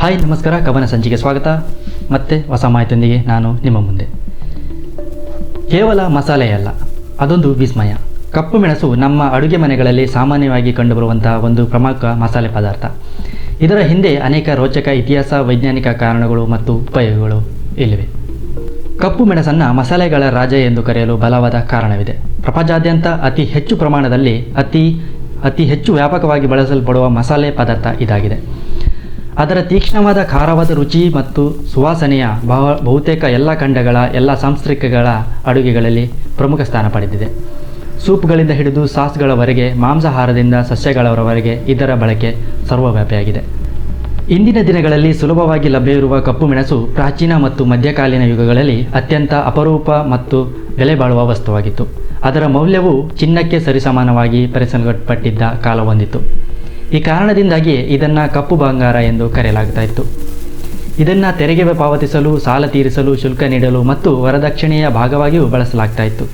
Hi ನಮಸ್ಕಾರ. ಕವನ ಸಂಚಿಗೆ ಸ್ವಾಗತ. ಮತ್ತೆ ಹೊಸ ಮಾಹಿತಿಯೊಂದಿಗೆ ನಾನು ನಿಮ್ಮ ಮುಂದೆ. ಕೇವಲ ಮಸಾಲೆಯಲ್ಲ ಅದೊಂದು ವಿಸ್ಮಯ. ಕಪ್ಪು ಮೆಣಸು ನಮ್ಮ ಅಡುಗೆ ಮನೆಗಳಲ್ಲಿ ಸಾಮಾನ್ಯವಾಗಿ ಕಂಡುಬರುವಂತಹ ಒಂದು ಪ್ರಮುಖ ಮಸಾಲೆ ಪದಾರ್ಥ. ಇದರ ಹಿಂದೆ ಅನೇಕ ರೋಚಕ ಇತಿಹಾಸ, ವೈಜ್ಞಾನಿಕ ಕಾರಣಗಳು ಮತ್ತು ಉಪಯೋಗಗಳು ಇಲ್ಲಿವೆ. ಕಪ್ಪು ಮೆಣಸನ್ನು ಮಸಾಲೆಗಳ ರಾಜ ಎಂದು ಕರೆಯಲು ಬಲವಾದ ಕಾರಣವಿದೆ. ಪ್ರಪಂಚಾದ್ಯಂತ ಅತಿ ಹೆಚ್ಚು ಪ್ರಮಾಣದಲ್ಲಿ, ಅತಿ ಅತಿ ಹೆಚ್ಚು ವ್ಯಾಪಕವಾಗಿ ಬಳಸಲ್ಪಡುವ ಮಸಾಲೆ ಪದಾರ್ಥ ಇದಾಗಿದೆ. ಅದರ ತೀಕ್ಷ್ಣವಾದ ಖಾರವಾದ ರುಚಿ ಮತ್ತು ಸುವಾಸನೆಯ ಬಹು, ಬಹುತೇಕ ಎಲ್ಲ ಖಂಡಗಳ, ಎಲ್ಲ ಸಾಂಸ್ಕೃತಿಕಗಳ ಅಡುಗೆಗಳಲ್ಲಿ ಪ್ರಮುಖ ಸ್ಥಾನ ಪಡೆದಿದೆ. ಸೂಪ್ಗಳಿಂದ ಹಿಡಿದು ಸಾಸ್ಗಳವರೆಗೆ, ಮಾಂಸಾಹಾರದಿಂದ ಸಸ್ಯಗಳವರವರೆಗೆ ಇದರ ಬಳಕೆ ಸರ್ವವ್ಯಾಪಿಯಾಗಿದೆ. ಇಂದಿನ ದಿನಗಳಲ್ಲಿ ಸುಲಭವಾಗಿ ಲಭ್ಯವಿರುವ ಕಪ್ಪು ಮೆಣಸು ಪ್ರಾಚೀನ ಮತ್ತು ಮಧ್ಯಕಾಲೀನ ಯುಗಗಳಲ್ಲಿ ಅತ್ಯಂತ ಅಪರೂಪ ಮತ್ತು ಬೆಲೆ ಬಾಳುವ ವಸ್ತುವಾಗಿತ್ತು. ಅದರ ಮೌಲ್ಯವು ಚಿನ್ನಕ್ಕೆ ಸರಿಸಮಾನವಾಗಿ ಪರಿಸಲ್ಪಟ್ಟಿದ್ದ ಕಾಲ ಹೊಂದಿತ್ತು. ಈ ಕಾರಣದಿಂದಾಗಿ ಇದನ್ನು ಕಪ್ಪು ಬಂಗಾರ ಎಂದು ಕರೆಯಲಾಗ್ತಾ ಇತ್ತು. ಇದನ್ನು ತೆರಿಗೆ ಪಾವತಿಸಲು, ಸಾಲ ತೀರಿಸಲು, ಶುಲ್ಕ ನೀಡಲು ಮತ್ತು ವರದಕ್ಷಿಣೆಯ ಭಾಗವಾಗಿಯೂ ಬಳಸಲಾಗ್ತಾ ಇತ್ತು.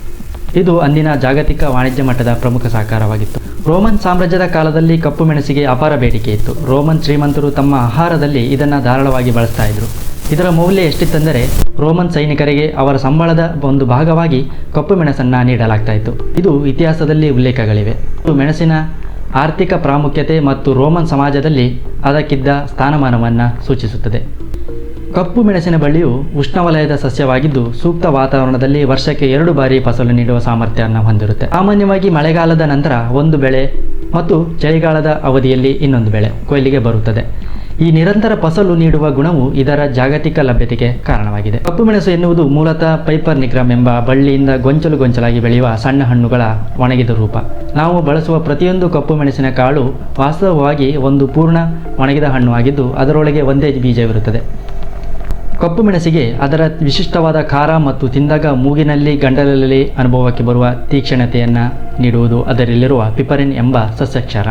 ಇದು ಅಂದಿನ ಜಾಗತಿಕ ವಾಣಿಜ್ಯ ಮಟ್ಟದ ಪ್ರಮುಖ ಸಹಕಾರವಾಗಿತ್ತು ರೋಮನ್ ಸಾಮ್ರಾಜ್ಯದ ಕಾಲದಲ್ಲಿ ಕಪ್ಪು ಮೆಣಸಿಗೆ ಅಪಾರ ಬೇಡಿಕೆ ಇತ್ತು. ರೋಮನ್ ಶ್ರೀಮಂತರು ತಮ್ಮ ಆಹಾರದಲ್ಲಿ ಇದನ್ನು ಧಾರಾಳವಾಗಿ ಬಳಸ್ತಾ ಇದ್ರು. ಇದರ ಮೌಲ್ಯ ಎಷ್ಟಿತ್ತಂದರೆ, ರೋಮನ್ ಸೈನಿಕರಿಗೆ ಅವರ ಸಂಬಳದ ಒಂದು ಭಾಗವಾಗಿ ಕಪ್ಪು ಮೆಣಸನ್ನು ನೀಡಲಾಗ್ತಾ ಇದು ಇತಿಹಾಸದಲ್ಲಿ ಉಲ್ಲೇಖಗಳಿವೆ. ಮೆಣಸಿನ ಆರ್ಥಿಕ ಪ್ರಾಮುಖ್ಯತೆ ಮತ್ತು ರೋಮನ್ ಸಮಾಜದಲ್ಲಿ ಅದಕ್ಕಿದ್ದ ಸ್ಥಾನಮಾನವನ್ನು ಸೂಚಿಸುತ್ತದೆ. ಕಪ್ಪು ಮೆಣಸಿನ ಬಳ್ಳಿಯು ಉಷ್ಣವಲಯದ ಸಸ್ಯವಾಗಿದ್ದು ಸೂಕ್ತ ವಾತಾವರಣದಲ್ಲಿ ವರ್ಷಕ್ಕೆ ಎರಡು ಬಾರಿ ಫಸಲು ನೀಡುವ ಸಾಮರ್ಥ್ಯವನ್ನು ಹೊಂದಿರುತ್ತೆ. ಸಾಮಾನ್ಯವಾಗಿ ಮಳೆಗಾಲದ ನಂತರ ಒಂದು ಬೆಳೆ ಮತ್ತು ಚಳಿಗಾಲದ ಅವಧಿಯಲ್ಲಿ ಇನ್ನೊಂದು ಬೆಳೆ ಕೊಯ್ಲಿಗೆ ಬರುತ್ತದೆ. ಈ ನಿರಂತರ ಫಸಲು ನೀಡುವ ಗುಣವು ಇದರ ಜಾಗತಿಕ ಲಭ್ಯತೆಗೆ ಕಾರಣವಾಗಿದೆ. ಕಪ್ಪು ಮೆಣಸು ಎನ್ನುವುದು ಮೂಲತಃ ಪೈಪರ್ ನಿಗ್ರಮ್ ಎಂಬ ಬಳ್ಳಿಯಿಂದ ಗೊಂಚಲು ಗೊಂಚಲಾಗಿ ಬೆಳೆಯುವ ಸಣ್ಣ ಹಣ್ಣುಗಳ ಒಣಗಿದ ರೂಪ. ನಾವು ಬಳಸುವ ಪ್ರತಿಯೊಂದು ಕಪ್ಪು ಮೆಣಸಿನ ಕಾಳು ವಾಸ್ತವವಾಗಿ ಒಂದು ಪೂರ್ಣ ಒಣಗಿದ ಹಣ್ಣು ಆಗಿದ್ದು, ಅದರೊಳಗೆ ಒಂದೇ ಬೀಜವಿರುತ್ತದೆ. ಕಪ್ಪು ಮೆಣಸಿಗೆ ಅದರ ವಿಶಿಷ್ಟವಾದ ಖಾರ ಮತ್ತು ತಿಂದಾಗ ಮೂಗಿನಲ್ಲಿ, ಗಂಡಲಲ್ಲಿ ಅನುಭವಕ್ಕೆ ಬರುವ ತೀಕ್ಷ್ಣತೆಯನ್ನು ನೀಡುವುದು ಅದರಲ್ಲಿರುವ ಪಿಪರಿನ್ ಎಂಬ ಸಸ್ಯಕ್ಷಾರ.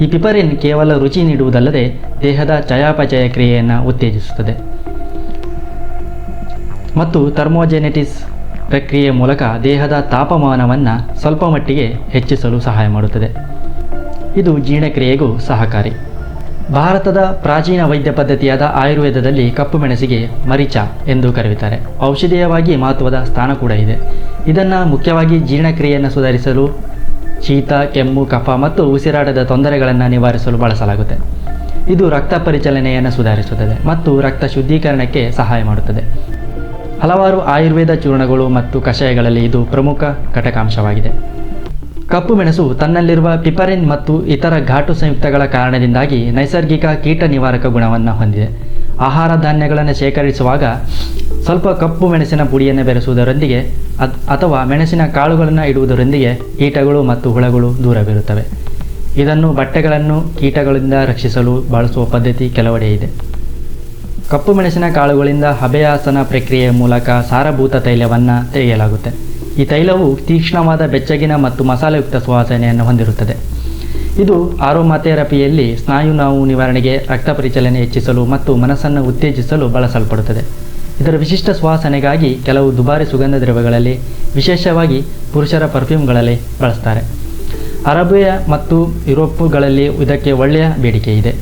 ಈ ಪಿಪರಿನ್ ಕೇವಲ ರುಚಿ ನೀಡುವುದಲ್ಲದೆ ದೇಹದ ಚಯಾಪಚಯ ಕ್ರಿಯೆಯನ್ನು ಉತ್ತೇಜಿಸುತ್ತದೆ. ಮತ್ತು ಥರ್ಮೋಜೆನೆಟಿಸ್ ಪ್ರಕ್ರಿಯೆ ಮೂಲಕ ದೇಹದ ತಾಪಮಾನವನ್ನು ಸ್ವಲ್ಪ ಮಟ್ಟಿಗೆ ಹೆಚ್ಚಿಸಲು ಸಹಾಯ ಮಾಡುತ್ತದೆ. ಇದು ಜೀರ್ಣಕ್ರಿಯೆಗೂ ಸಹಕಾರಿ. ಭಾರತದ ಪ್ರಾಚೀನ ವೈದ್ಯ ಪದ್ಧತಿಯಾದ ಆಯುರ್ವೇದದಲ್ಲಿ ಕಪ್ಪು ಮೆಣಸಿಗೆ ಮರಿಚ ಎಂದು ಕರೆಯುತ್ತಾರೆ. ಔಷಧೀಯವಾಗಿ ಮಹತ್ವದ ಸ್ಥಾನ ಕೂಡ ಇದೆ. ಇದನ್ನು ಮುಖ್ಯವಾಗಿ ಜೀರ್ಣಕ್ರಿಯೆಯನ್ನು ಸುಧಾರಿಸಲು ಶೀತ, ಕೆಮ್ಮು, ಕಫ ಮತ್ತು ಉಸಿರಾಟದ ತೊಂದರೆಗಳನ್ನು ನಿವಾರಿಸಲು ಬಳಸಲಾಗುತ್ತದೆ ಇದು ರಕ್ತ ಪರಿಚಲನೆಯನ್ನು ಸುಧಾರಿಸುತ್ತದೆ ಮತ್ತು ರಕ್ತ ಶುದ್ಧೀಕರಣಕ್ಕೆ ಸಹಾಯ ಮಾಡುತ್ತದೆ. ಹಲವಾರು ಆಯುರ್ವೇದ ಚೂರ್ಣಗಳು ಮತ್ತು ಕಷಾಯಗಳಲ್ಲಿ ಇದು ಪ್ರಮುಖ ಘಟಕಾಂಶವಾಗಿದೆ. ಕಪ್ಪು ಮೆಣಸು ತನ್ನಲ್ಲಿರುವ ಪಿಪರಿನ್ ಮತ್ತು ಇತರ ಘಾಟು ಸಂಯುಕ್ತಗಳ ಕಾರಣದಿಂದಾಗಿ ನೈಸರ್ಗಿಕ ಕೀಟ ನಿವಾರಕ ಗುಣವನ್ನು ಹೊಂದಿದೆ. ಆಹಾರ ಧಾನ್ಯಗಳನ್ನು ಶೇಖರಿಸುವಾಗ ಸ್ವಲ್ಪ ಕಪ್ಪು ಮೆಣಸಿನ ಪುಡಿಯನ್ನು ಬೆರೆಸುವುದರೊಂದಿಗೆ ಅಥವಾ ಮೆಣಸಿನ ಕಾಳುಗಳನ್ನು ಇಡುವುದರೊಂದಿಗೆ ಕೀಟಗಳು ಮತ್ತು ಹುಳಗಳು ದೂರವಿರುತ್ತವೆ. ಇದನ್ನು ಬಟ್ಟೆಗಳನ್ನು ಕೀಟಗಳಿಂದ ರಕ್ಷಿಸಲು ಬಳಸುವ ಪದ್ಧತಿ ಕೆಲವೆಡೆ ಇದೆ. ಕಪ್ಪು ಮೆಣಸಿನ ಕಾಳುಗಳಿಂದ ಹಬೆಯಾಸನ ಪ್ರಕ್ರಿಯೆಯ ಮೂಲಕ ಸಾರಭೂತ ತೈಲವನ್ನು ತೆಗೆಯಲಾಗುತ್ತೆ. ಈ ತೈಲವು ತೀಕ್ಷ್ಣವಾದ ಬೆಚ್ಚಗಿನ ಮತ್ತು ಮಸಾಲೆಯುಕ್ತ ಸುವಾಸನೆಯನ್ನು ಹೊಂದಿರುತ್ತದೆ. ಇದು ಆರೋಮಾಥೆರಪಿಯಲ್ಲಿ ಸ್ನಾಯು ನೋವು ನಿವಾರಣೆಗೆ ರಕ್ತ ಪರಿಚಲನೆ ಹೆಚ್ಚಿಸಲು ಮತ್ತು ಮನಸ್ಸನ್ನು ಉತ್ತೇಜಿಸಲು ಬಳಸಲ್ಪಡುತ್ತದೆ. ಇದರ ವಿಶಿಷ್ಟ ಸುವಾಸನೆಗಾಗಿ ಕೆಲವು ದುಬಾರಿ ಸುಗಂಧ ದ್ರವ್ಯಗಳಲ್ಲಿ, ವಿಶೇಷವಾಗಿ ಪುರುಷರ ಪರ್ಫ್ಯೂಮ್ಗಳಲ್ಲಿ ಬಳಸ್ತಾರೆ. ಅರಬಿಯ ಮತ್ತು ಯುರೋಪುಗಳಲ್ಲಿ ಇದಕ್ಕೆ ಒಳ್ಳೆಯ ಬೇಡಿಕೆ ಇದೆ.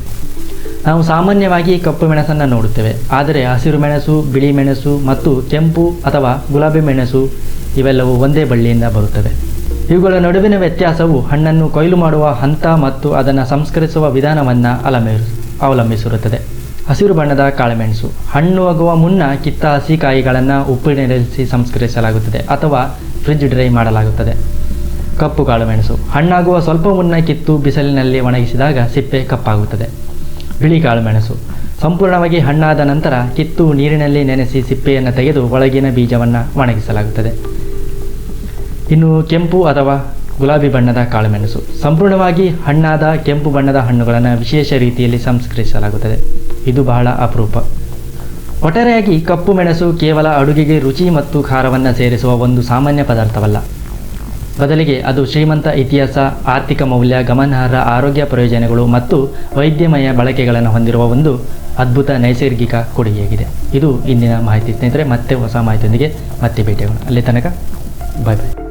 ನಾವು ಸಾಮಾನ್ಯವಾಗಿ ಕಪ್ಪು ಮೆಣಸನ್ನು ನೋಡುತ್ತೇವೆ, ಆದರೆ ಹಸಿರು ಮೆಣಸು, ಬಿಳಿ ಮೆಣಸು ಮತ್ತು ಕೆಂಪು ಅಥವಾ ಗುಲಾಬಿ ಮೆಣಸು ಇವೆಲ್ಲವೂ ಒಂದೇ ಬಳ್ಳಿಯಿಂದ ಬರುತ್ತವೆ. ಇವುಗಳ ನಡುವಿನ ವ್ಯತ್ಯಾಸವು ಹಣ್ಣನ್ನು ಕೊಯ್ಲು ಮಾಡುವ ಹಂತ ಮತ್ತು ಅದನ್ನು ಸಂಸ್ಕರಿಸುವ ವಿಧಾನವನ್ನು ಅಲಮೇರು ಅವಲಂಬಿಸಿರುತ್ತದೆ. ಹಸಿರು ಬಣ್ಣದ ಕಾಳುಮೆಣಸು. ಹಣ್ಣು ಆಗುವ ಮುನ್ನ ಕಿತ್ತ ಹಸಿ ಕಾಯಿಗಳನ್ನು ಉಪ್ಪಿನೆಲೆಸಿ ಸಂಸ್ಕರಿಸಲಾಗುತ್ತದೆ ಅಥವಾ ಫ್ರಿಜ್ ಡ್ರೈ ಮಾಡಲಾಗುತ್ತದೆ. ಕಪ್ಪು ಕಾಳುಮೆಣಸು. ಹಣ್ಣಾಗುವ ಸ್ವಲ್ಪ ಮುನ್ನ ಕಿತ್ತು ಬಿಸಿಲಿನಲ್ಲಿ ಒಣಗಿಸಿದಾಗ ಸಿಪ್ಪೆ ಕಪ್ಪಾಗುತ್ತದೆ. ಬಿಳಿ ಕಾಳುಮೆಣಸು. ಸಂಪೂರ್ಣವಾಗಿ ಹಣ್ಣಾದ ನಂತರ ಕಿತ್ತು ನೀರಿನಲ್ಲಿ ನೆನೆಸಿ ಸಿಪ್ಪೆಯನ್ನು ತೆಗೆದು ಒಳಗಿನ ಬೀಜವನ್ನು ಒಣಗಿಸಲಾಗುತ್ತದೆ. ಇನ್ನು ಕೆಂಪು ಅಥವಾ ಗುಲಾಬಿ ಬಣ್ಣದ ಕಾಳುಮೆಣಸು. ಸಂಪೂರ್ಣವಾಗಿ ಹಣ್ಣಾದ ಕೆಂಪು ಬಣ್ಣದ ಹಣ್ಣುಗಳನ್ನು ವಿಶೇಷ ರೀತಿಯಲ್ಲಿ ಸಂಸ್ಕರಿಸಲಾಗುತ್ತದೆ. ಇದು ಬಹಳ ಅಪರೂಪ. ಒಟ್ಟಾರೆಯಾಗಿ ಕಪ್ಪು ಮೆಣಸು ಕೇವಲ ಅಡುಗೆಗೆ ರುಚಿ ಮತ್ತು ಖಾರವನ್ನು ಸೇರಿಸುವ ಒಂದು ಸಾಮಾನ್ಯ ಪದಾರ್ಥವಲ್ಲ. ಬದಲಿಗೆ ಅದು ಶ್ರೀಮಂತ ಇತಿಹಾಸ, ಆರ್ಥಿಕ ಮೌಲ್ಯ, ಗಮನಾರ್ಹ ಆರೋಗ್ಯ ಪ್ರಯೋಜನಗಳು ಮತ್ತು ವೈದ್ಯಮಯ ಬಳಕೆಗಳನ್ನು ಹೊಂದಿರುವ ಒಂದು ಅದ್ಭುತ ನೈಸರ್ಗಿಕ ಕೊಡುಗೆಯಾಗಿದೆ. ಇದು ಇಂದಿನ ಮಾಹಿತಿ ಸ್ನೇಹಿತರೆ, ಮತ್ತೆ ಹೊಸ ಮಾಹಿತಿಯೊಂದಿಗೆ ಮತ್ತೆ ಭೇಟಿಯಾಗೋಣ. ಅಲ್ಲಿ ತನಕ ಬಾಯ್ ಬಾಯ್